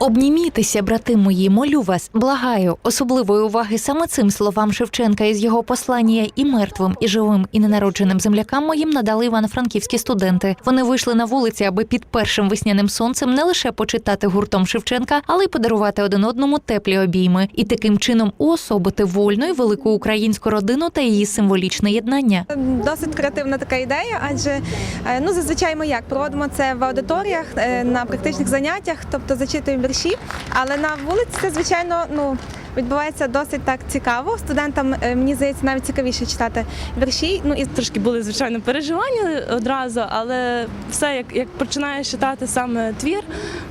Обнімітеся, брати мої, молю вас, благаю. Особливої уваги саме цим словам Шевченка із його послання і мертвим, і живим, і ненародженим землякам моїм надали івано-франківські студенти. Вони вийшли на вулиці, аби під першим весняним сонцем не лише почитати гуртом Шевченка, але й подарувати один одному теплі обійми і таким чином уособити вольну і велику українську родину та її символічне єднання. Досить креативна така ідея, адже е, ну зазвичай ми як проводимо це в аудиторіях е, на практичних заняттях, тобто зачитуємо вірші. Але на вулиці це звичайно ну. Відбувається досить так цікаво. Студентам е, мені здається навіть цікавіше читати вірші. Ну і Трошки були звичайно переживання одразу, але все як, як починаєш читати саме твір,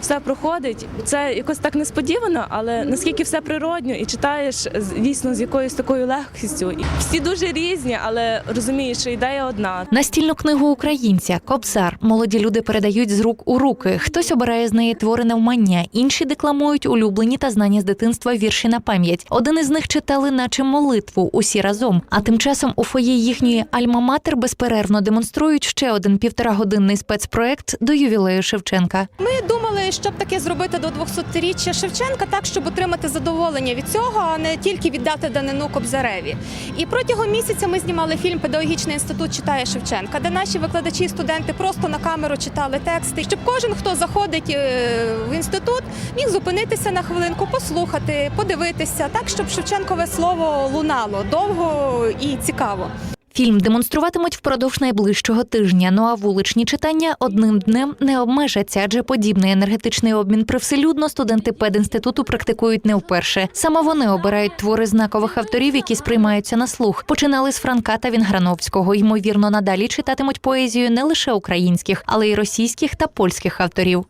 все проходить. Це якось так несподівано, але наскільки все природньо і читаєш дійсно з якоюсь такою легкістю. І всі дуже різні, але розумієш, що ідея одна. Настільну книгу українця, Кобзар. Молоді люди передають з рук у руки. Хтось обирає з неї твори навмання, інші декламують улюблені та знані з дитинства вірші на пам'ять. Один із них читали, наче молитву, усі разом. А тим часом у фоє їхньої альма-матер безперервно демонструють ще один півторагодинний спецпроект до ювілею Шевченка. Ми думали, щоб таке зробити до 200-річчя Шевченка, так щоб отримати задоволення від цього, а не тільки віддати данину Кобзареві. І протягом місяця ми знімали фільм Педагогічний інститут читає Шевченка, де наші викладачі і студенти просто на камеру читали тексти, щоб кожен, хто заходить е, в інститут, міг зупинитися на хвилинку, послухати, подивитися, так щоб Шевченкове слово лунало довго і цікаво. Фільм демонструватимуть впродовж найближчого тижня. Ну а вуличні читання одним днем не обмежаться, адже подібний енергетичний обмін привселюдно студенти пединституту практикують не вперше. Саме вони обирають твори знакових авторів, які сприймаються на слух. Починали з Франка та Вінграновського. Ймовірно, надалі читатимуть поезію не лише українських, але й російських та польських авторів.